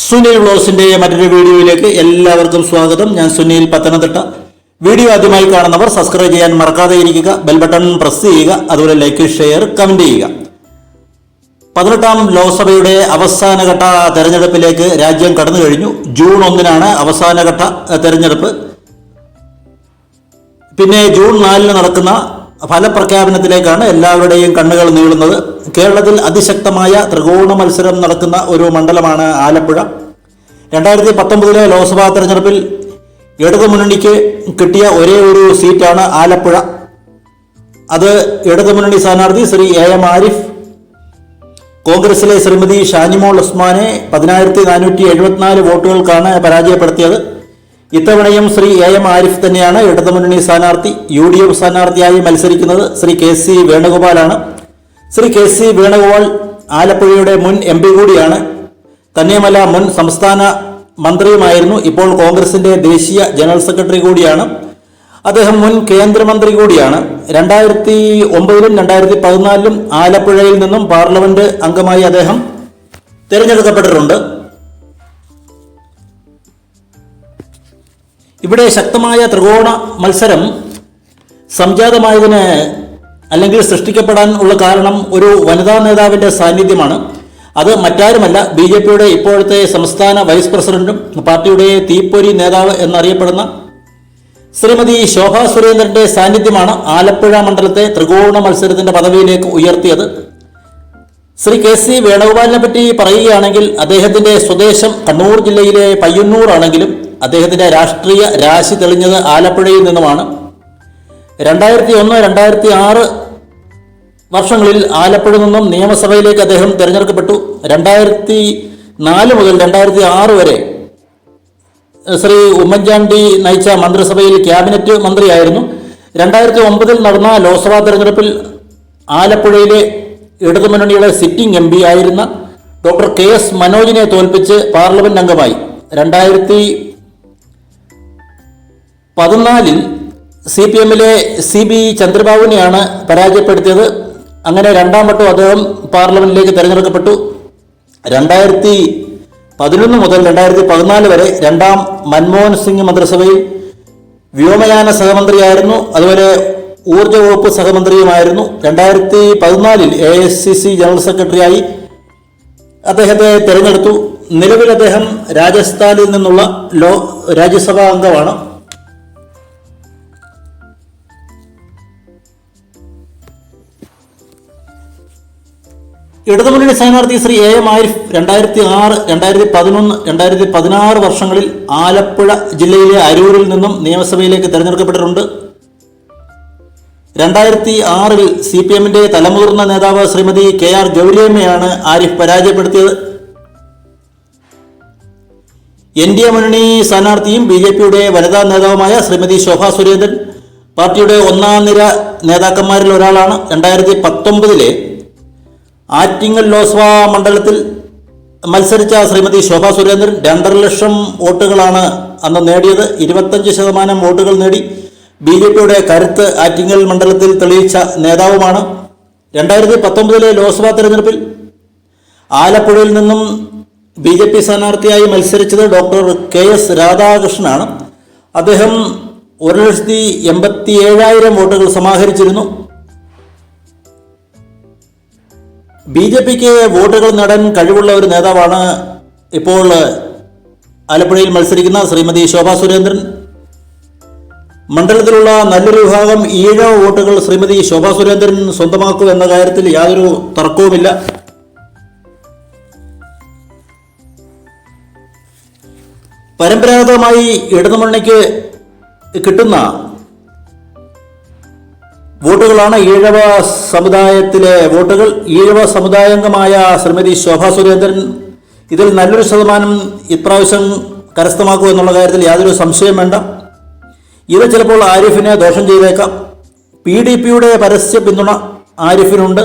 സുനിൽ വ്ലോസിന്റെ മറ്റൊരു വീഡിയോയിലേക്ക് എല്ലാവർക്കും സ്വാഗതം. ഞാൻ സുനിൽ പത്തനംതിട്ട. വീഡിയോ ആദ്യമായി കാണുന്നവർ സബ്സ്ക്രൈബ് ചെയ്യാൻ മറക്കാതെ ഇരിക്കുക ബെൽ ബട്ടൺ പ്രസ് ചെയ്യുക അതുപോലെ ലൈക്ക് ഷെയർ കമന്റ് ചെയ്യുക. പതിനെട്ടാം ലോക്സഭയുടെ അവസാനഘട്ട തെരഞ്ഞെടുപ്പിലേക്ക് രാജ്യം കടന്നു കഴിഞ്ഞു. ജൂൺ ഒന്നിനാണ് അവസാനഘട്ട തെരഞ്ഞെടുപ്പ്. പിന്നെ ജൂൺ നാലിന് നടക്കുന്ന ഫലപ്രഖ്യാപനത്തിലേക്കാണ് എല്ലാവരുടെയും കണ്ണുകൾ നീളുന്നത്. കേരളത്തിൽ അതിശക്തമായ ത്രികോണ മത്സരം നടക്കുന്ന ഒരു മണ്ഡലമാണ് ആലപ്പുഴ. രണ്ടായിരത്തി പത്തൊമ്പതിലെ ലോക്സഭാ തെരഞ്ഞെടുപ്പിൽ ഇടതുമുന്നണിക്ക് കിട്ടിയ ഒരേ ഒരു സീറ്റാണ് ആലപ്പുഴ. അത് ഇടതുമുന്നണി സ്ഥാനാർത്ഥി ശ്രീ എ എം ആരിഫ് കോൺഗ്രസിലെ ശ്രീമതി ഷാനിമോൾ ഉസ്മാനെ പതിനായിരത്തി നാനൂറ്റി എഴുപത്തിനാല് വോട്ടുകൾക്കാണ് പരാജയപ്പെടുത്തിയത്. ഇത്തവണയും ശ്രീ എ എം ആരിഫ് തന്നെയാണ് ഇടതുമുന്നണി സ്ഥാനാർത്ഥി യു ഡി എഫ് സ്ഥാനാർത്ഥിയായി മത്സരിക്കുന്നത് ശ്രീ കെ സി വേണുഗോപാലാണ്. ശ്രീ കെ സി വേണുഗോപാൽ ആലപ്പുഴയുടെ മുൻ എം പി കൂടിയാണ്. തന്നെയുമല്ല മുൻ സംസ്ഥാന മന്ത്രിയുമായിരുന്നു ഇപ്പോൾ കോൺഗ്രസിന്റെ ദേശീയ ജനറൽ സെക്രട്ടറി കൂടിയാണ്. അദ്ദേഹം മുൻ കേന്ദ്രമന്ത്രി കൂടിയാണ്. രണ്ടായിരത്തി ഒമ്പതിലും രണ്ടായിരത്തി പതിനാലിലും ആലപ്പുഴയിൽ നിന്നും പാർലമെന്റ് അംഗമായി അദ്ദേഹം തിരഞ്ഞെടുക്കപ്പെട്ടിട്ടുണ്ട്. ഇവിടെ ശക്തമായ ത്രികോണ മത്സരം സംജാതമായതിന് അല്ലെങ്കിൽ സൃഷ്ടിക്കപ്പെടാൻ ഉള്ള കാരണം ഒരു വനിതാ നേതാവിന്റെ സാന്നിധ്യമാണ്. അത് മറ്റാരുമല്ല ബി ജെ പിയുടെ ഇപ്പോഴത്തെ സംസ്ഥാന വൈസ് പ്രസിഡന്റും പാർട്ടിയുടെ തീപ്പൊരി നേതാവ് എന്നറിയപ്പെടുന്ന ശ്രീമതി ശോഭ സുരേന്ദ്രന്റെ സാന്നിധ്യമാണ് ആലപ്പുഴ മണ്ഡലത്തെ ത്രികോണ മത്സരത്തിന്റെ പദവിയിലേക്ക് ഉയർത്തിയത്. ശ്രീ കെ സി വേണുഗോപാലിനെ പറ്റി പറയുകയാണെങ്കിൽ അദ്ദേഹത്തിന്റെ സ്വദേശം കണ്ണൂർ ജില്ലയിലെ പയ്യന്നൂർ ആണെങ്കിലും അദ്ദേഹത്തിന്റെ രാഷ്ട്രീയ രാശി തെളിഞ്ഞത് ആലപ്പുഴയിൽ നിന്നുമാണ്. രണ്ടായിരത്തി ഒന്ന് രണ്ടായിരത്തി ആറ് വർഷങ്ങളിൽ ആലപ്പുഴ നിന്നും നിയമസഭയിലേക്ക് അദ്ദേഹം തിരഞ്ഞെടുക്കപ്പെട്ടു. രണ്ടായിരത്തി നാല് മുതൽ രണ്ടായിരത്തി ആറ് വരെ ശ്രീ ഉമ്മൻചാണ്ടി നയിച്ച മന്ത്രിസഭയിൽ ക്യാബിനറ്റ് മന്ത്രിയായിരുന്നു. രണ്ടായിരത്തി ഒമ്പതിൽ നടന്ന ലോക്സഭാ തെരഞ്ഞെടുപ്പിൽ ആലപ്പുഴയിലെ ഇടതുമുന്നണിയുടെ സിറ്റിംഗ് എം പി ആയിരുന്ന ഡോക്ടർ കെ എസ് മനോജിനെ തോൽപ്പിച്ച് പാർലമെന്റ് അംഗമായി. രണ്ടായിരത്തി പതിനാലിൽ സി പി എമ്മിലെ സി ബി ചന്ദ്രബാബുവിനെയാണ് പരാജയപ്പെടുത്തിയത്. അങ്ങനെ രണ്ടാം വട്ടം അദ്ദേഹം പാർലമെന്റിലേക്ക് തെരഞ്ഞെടുക്കപ്പെട്ടു. രണ്ടായിരത്തി പതിനൊന്ന് മുതൽ രണ്ടായിരത്തി പതിനാല് വരെ രണ്ടാം മൻമോഹൻ സിംഗ് മന്ത്രിസഭയിൽ വ്യോമയാന സഹമന്ത്രിയായിരുന്നു. അതുപോലെ ഊർജ വകുപ്പ് സഹമന്ത്രിയുമായിരുന്നു. രണ്ടായിരത്തി പതിനാലിൽ A I C C general സെക്രട്ടറിയായി അദ്ദേഹത്തെ തിരഞ്ഞെടുത്തു. നിലവിൽ അദ്ദേഹം രാജസ്ഥാനിൽ നിന്നുള്ള ലോ രാജ്യസഭാ അംഗമാണ്. ഇടതുമുന്നണി സ്ഥാനാർത്ഥി ശ്രീ എ എം ആരിഫ് രണ്ടായിരത്തി ആറ് രണ്ടായിരത്തി പതിനൊന്ന് രണ്ടായിരത്തി പതിനാറ് വർഷങ്ങളിൽ ആലപ്പുഴ ജില്ലയിലെ അരൂരിൽ നിന്നും നിയമസഭയിലേക്ക് തെരഞ്ഞെടുക്കപ്പെട്ടിട്ടുണ്ട്. രണ്ടായിരത്തി ആറിൽ സി പി എമ്മിന്റെ തലമുതിർന്ന നേതാവ് ശ്രീമതി കെ ആർ ഗൗരിയമ്മയാണ് ആരിഫ് പരാജയപ്പെടുത്തിയത്. എൻ ഡി എ മുന്നണി സ്ഥാനാർത്ഥിയും ബി ജെ പിയുടെ വനിതാ നേതാവുമായ ശ്രീമതി ശോഭ സുരേന്ദ്രൻ പാർട്ടിയുടെ ഒന്നാം നിര നേതാക്കന്മാരിൽ ഒരാളാണ്. രണ്ടായിരത്തി പത്തൊമ്പതിലെ ആറ്റിങ്ങൽ ലോക്സഭാ മണ്ഡലത്തിൽ മത്സരിച്ച ശ്രീമതി ശോഭ സുരേന്ദ്രൻ രണ്ടര ലക്ഷം വോട്ടുകളാണ് അന്ന് നേടിയത്. ഇരുപത്തഞ്ച് ശതമാനം വോട്ടുകൾ നേടി ബി ജെ പിയുടെ കരുത്ത് ആറ്റിങ്ങൽ മണ്ഡലത്തിൽ തെളിയിച്ച നേതാവുമാണ്. രണ്ടായിരത്തി പത്തൊമ്പതിലെ ലോക്സഭാ തെരഞ്ഞെടുപ്പിൽ ആലപ്പുഴയിൽ നിന്നും ബി ജെ പി സ്ഥാനാർത്ഥിയായി മത്സരിച്ചത് ഡോക്ടർ കെ എസ് രാധാകൃഷ്ണനാണ്. അദ്ദേഹം ഒരു ലക്ഷത്തി എൺപത്തി ഏഴായിരം വോട്ടുകൾ സമാഹരിച്ചിരുന്നു. ബി ജെ പിക്ക് വോട്ടുകൾ നേടാൻ കഴിവുള്ള ഒരു നേതാവാണ് ഇപ്പോൾ ആലപ്പുഴയിൽ മത്സരിക്കുന്ന ശ്രീമതി ശോഭാ സുരേന്ദ്രൻ. മണ്ഡലത്തിലുള്ള നല്ലൊരു വിഭാഗം ഈഴവ വോട്ടുകൾ ശ്രീമതി ശോഭാ സുരേന്ദ്രൻ സ്വന്തമാക്കും എന്ന കാര്യത്തിൽ യാതൊരു തർക്കവുമില്ല. പരമ്പരാഗതമായി ഇടതുമുന്നണിക്ക് കിട്ടുന്ന വോട്ടുകളാണ് ഈഴവ സമുദായത്തിലെ വോട്ടുകൾ. ഈഴവ സമുദായംഗമായ ശ്രീമതി ശോഭാ സുരേന്ദ്രൻ ഇതിൽ നല്ലൊരു ശതമാനം ഇപ്രാവശ്യം കരസ്ഥമാക്കൂ എന്നുള്ള കാര്യത്തിൽ യാതൊരു സംശയം വേണ്ട. ഇത് ചിലപ്പോൾ ആരിഫിനെ ദോഷം ചെയ്തേക്കാം. പി ഡി പിയുടെ പരസ്യ പിന്തുണ ആരിഫിനുണ്ട്.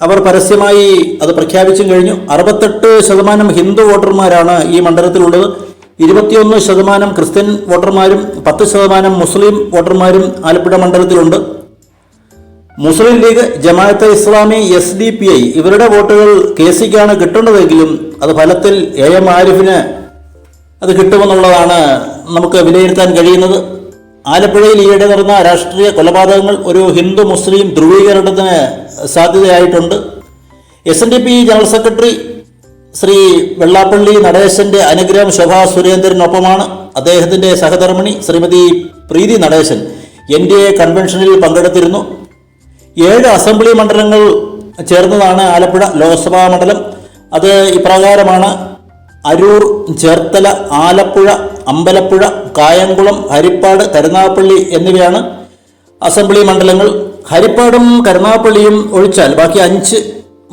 അവർ പരസ്യമായി അത് പ്രഖ്യാപിച്ചും കഴിഞ്ഞു. അറുപത്തെട്ട് ശതമാനം ഹിന്ദു വോട്ടർമാരാണ് ഈ മണ്ഡലത്തിലുള്ളത്. ഇരുപത്തിയൊന്ന് ശതമാനം ക്രിസ്ത്യൻ വോട്ടർമാരും പത്ത് ശതമാനം മുസ്ലിം വോട്ടർമാരും Alappuzha മണ്ഡലത്തിലുണ്ട്. Muslim League Jamaat Islami S D P I ഇവരുടെ വോട്ടുകൾ കെ സിക്കാണ് കിട്ടേണ്ടതെങ്കിലും അത് ഫലത്തിൽ എ എം ആരിഫിന് അത് കിട്ടുമെന്നുള്ളതാണ് നമുക്ക് വിലയിരുത്താൻ കഴിയുന്നത്. ആലപ്പുഴയിൽ ഈയിടെ നടന്ന രാഷ്ട്രീയ കൊലപാതകങ്ങൾ ഒരു ഹിന്ദു മുസ്ലിം ധ്രുവീകരണത്തിന് സാധ്യതയായിട്ടുണ്ട്. S N D P general secretary Shri Vellappally നടേശന്റെ അനുഗ്രഹം ശോഭാ സുരേന്ദ്രനൊപ്പമാണ്. അദ്ദേഹത്തിന്റെ സഹധർമ്മിണി Shrimati Preethi Natesan N D A കൺവെൻഷനിൽ പങ്കെടുത്തിരുന്നു. ഏഴ് അസംബ്ലി മണ്ഡലങ്ങൾ ചേർന്നതാണ് ആലപ്പുഴ ലോക്സഭാ മണ്ഡലം. അത് ഇപ്രകാരമാണ്. അരൂർ ചേർത്തല ആലപ്പുഴ അമ്പലപ്പുഴ കായംകുളം ഹരിപ്പാട് കരുനാഗപ്പള്ളി എന്നിവയാണ് അസംബ്ലി മണ്ഡലങ്ങൾ. ഹരിപ്പാടും കരുനാഗപ്പള്ളിയും ഒഴിച്ചാൽ ബാക്കി അഞ്ച്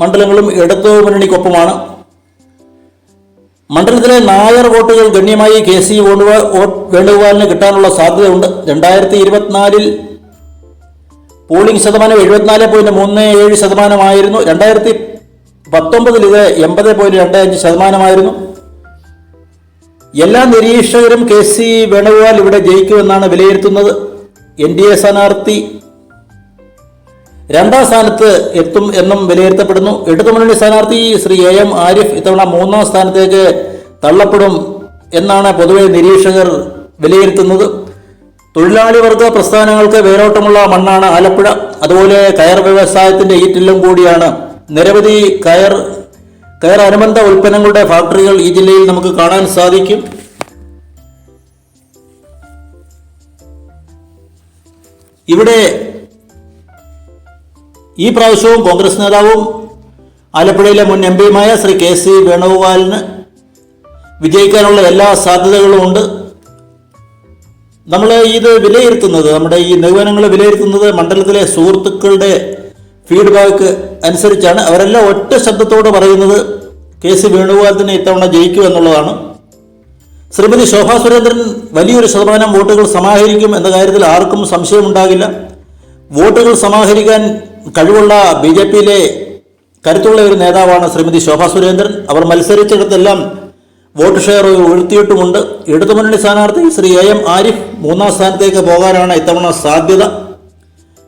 മണ്ഡലങ്ങളും ഇടതു മുന്നണിക്കൊപ്പമാണ്. മണ്ഡലത്തിലെ നായർ വോട്ടുകൾ ഗണ്യമായി കെ സി വേണുഗോപാലിന് കിട്ടാനുള്ള സാധ്യതയുണ്ട്. രണ്ടായിരത്തി ഇരുപത്തിനാലിൽ പോളിംഗ് ശതമാനം എഴുപത്തിനാല് പോയിന്റ് മൂന്ന് ഏഴ് ശതമാനമായിരുന്നു. രണ്ടായിരത്തി പത്തൊമ്പതിൽ ഇത് എൺപത് പോയിന്റ് രണ്ട് അഞ്ച് ശതമാനമായിരുന്നു. എല്ലാ നിരീക്ഷകരും കെ സി വേണുഗോപാൽ ഇവിടെ ജയിക്കുമെന്നാണ് വിലയിരുത്തുന്നത്. എൻ ഡി എ സ്ഥാനാർത്ഥി രണ്ടാം സ്ഥാനത്ത് എത്തും എന്നും വിലയിരുത്തപ്പെടുന്നു. ഇടതുമുന്നണി സ്ഥാനാർത്ഥി ശ്രീ എ എം ആരിഫ് ഇത്തവണ മൂന്നാം സ്ഥാനത്തേക്ക് തള്ളപ്പെടും എന്നാണ് പൊതുവെ നിരീക്ഷകർ വിലയിരുത്തുന്നത്. തൊഴിലാളി വർഗ പ്രസ്ഥാനങ്ങൾക്ക് വേരോട്ടമുള്ള മണ്ണാണ് ആലപ്പുഴ. അതുപോലെ കയർ വ്യവസായത്തിന്റെ ഈറ്റില്ലും കൂടിയാണ് നിരവധി കയർ കയർ അനുബന്ധ ഉൽപ്പന്നങ്ങളുടെ ഫാക്ടറികൾ ഈ ജില്ലയിൽ നമുക്ക് കാണാൻ സാധിക്കും. ഇവിടെ ഈ പ്രാവശ്യവും കോൺഗ്രസ് നേതാവും ആലപ്പുഴയിലെ മുൻ എം പിയുമായ ശ്രീ കെ സി വേണുഗോപാലിന് വിജയിക്കാനുള്ള എല്ലാ സാധ്യതകളും ഉണ്ട്. നമ്മൾ ഇത് വിലയിരുത്തുന്നത് നമ്മുടെ ഈ നിഗമനങ്ങൾ വിലയിരുത്തുന്നത് മണ്ഡലത്തിലെ സുഹൃത്തുക്കളുടെ ഫീഡ്ബാക്ക് അനുസരിച്ചാണ്. അവരെല്ലാം ഒറ്റ ശബ്ദത്തോട് പറയുന്നത് കെ സി വേണുഗോപാൽ ഇത്തവണ ജയിക്കും എന്നുള്ളതാണ്. ശ്രീമതി ശോഭാ സുരേന്ദ്രൻ വലിയൊരു ശതമാനം വോട്ടുകൾ സമാഹരിക്കും എന്ന കാര്യത്തിൽ ആർക്കും സംശയമുണ്ടാകില്ല. വോട്ടുകൾ സമാഹരിക്കാൻ കഴിവുള്ള ബി ജെ പിയിലെ കരുത്തുള്ള ഒരു നേതാവാണ് ശ്രീമതി ശോഭാ സുരേന്ദ്രൻ. അവർ മത്സരിച്ചിടത്തെല്ലാം വോട്ട് ഷെയർ ഉയർത്തിയിട്ടുമുണ്ട്. ഇടതുമുന്നണി സ്ഥാനാർത്ഥി ശ്രീ എ എം ആരിഫ് മൂന്നാം സ്ഥാനത്തേക്ക് പോകാനാണ് ഇത്തവണ സാധ്യത.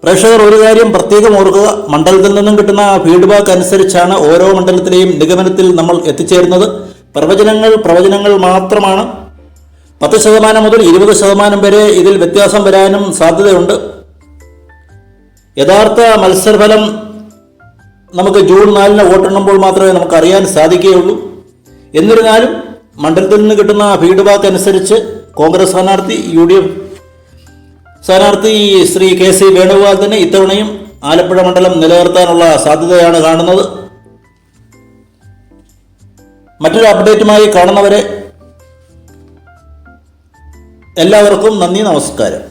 പ്രേക്ഷകർ ഒരു കാര്യം പ്രത്യേകം ഓർക്കുക. മണ്ഡലത്തിൽ നിന്നും കിട്ടുന്ന ഫീഡ്ബാക്ക് അനുസരിച്ചാണ് ഓരോ മണ്ഡലത്തിലെയും നിഗമനത്തിൽ നമ്മൾ എത്തിച്ചേരുന്നത്. പ്രവചനങ്ങൾ പ്രവചനങ്ങൾ മാത്രമാണ്. പത്ത് ശതമാനം മുതൽ ഇരുപത് ശതമാനം വരെ ഇതിൽ വ്യത്യാസം വരാനും സാധ്യതയുണ്ട്. യഥാർത്ഥ മത്സരഫലം നമുക്ക് ജൂൺ നാലിന് വോട്ടെണ്ണുമ്പോൾ മാത്രമേ നമുക്ക് അറിയാൻ സാധിക്കുകയുള്ളൂ. എന്നിരുന്നാലും മണ്ഡലത്തിൽ നിന്ന് കിട്ടുന്ന ഫീഡ്ബാക്ക് അനുസരിച്ച് കോൺഗ്രസ് സ്ഥാനാർത്ഥി യു ഡി എഫ് സ്ഥാനാർത്ഥി ശ്രീ കെ സി വേണുഗോപാൽ തന്നെ ഇത്തവണയും ആലപ്പുഴ മണ്ഡലം നിലനിർത്താനുള്ള സാധ്യതയാണ് കാണുന്നത്. മറ്റൊരു അപ്ഡേറ്റുമായി കാണുന്നവരെ എല്ലാവർക്കും നന്ദി നമസ്കാരം.